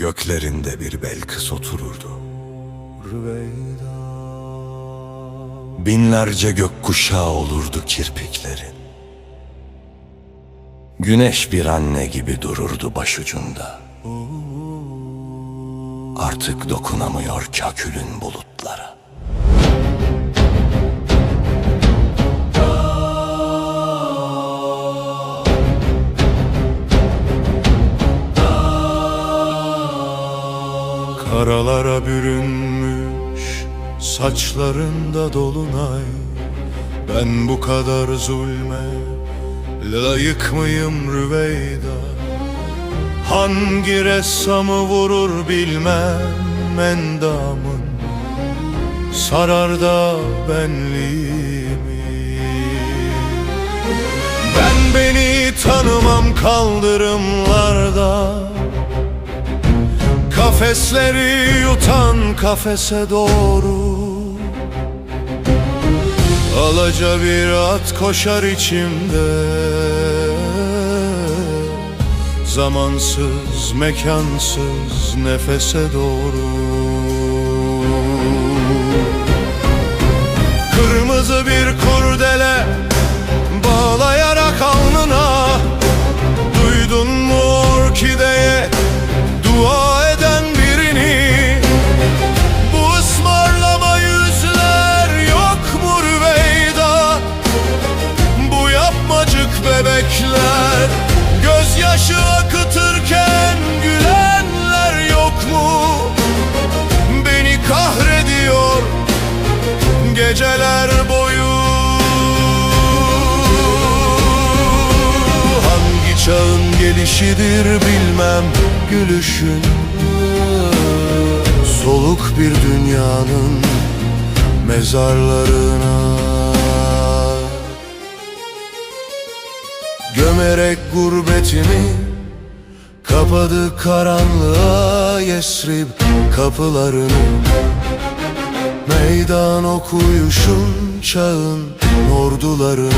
Göklerinde bir Belkıs otururdu. Rüveyda Binlerce gökkuşağı olurdu kirpiklerin. Güneş bir anne gibi dururdu başucunda. Artık dokunamıyor kakülün bulutlara. Karalara bürünmüş saçlarında dolunay. Ben bu kadar zulme layık mıyım Rüveyda? Hangi ressamı vurur bilmem endamın. Sarar da benliğimi. Ben beni tanımam kaldırımlarda Kafesleri yutan kafese doğru. Alaca bir at koşar içimde. Zamansız, mekansız nefese doğru Gözyaşı akıtırken gülenler yok mu? Beni kahrediyor geceler boyu. Hangi çağın gelişidir bilmem gülüşün. Soluk bir dünyanın mezarlarına. Gömerek gurbetimi Kapadı karanlığa Yesrib kapılarını. Meydan okuyuşun çağın ordularını.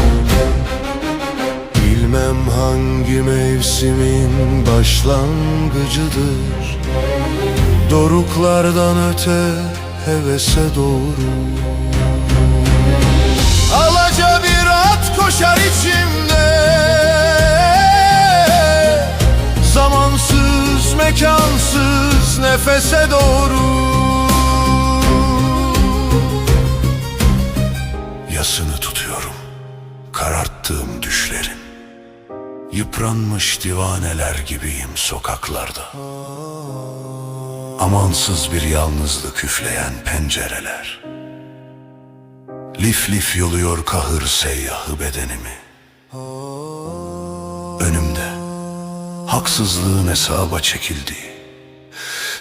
Bilmem hangi mevsimin başlangıcıdır. Doruklardan öte hevese doğru. Alaca bir at koşar içimde nefese doğru. Yasını tutuyorum. Kararttığım düşlerin Yıpranmış divaneler gibiyim sokaklarda. Amansız bir yalnızlık üfleyen pencereler. Lif lif yoluyor kahır seyyahı bedenimi. Önümde haksızlığın hesaba çekildiği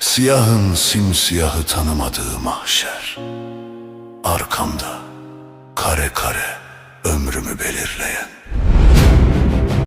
Siyahın simsiyahı tanımadığı mahşer. Arkamda kare kare ömrümü belirleyen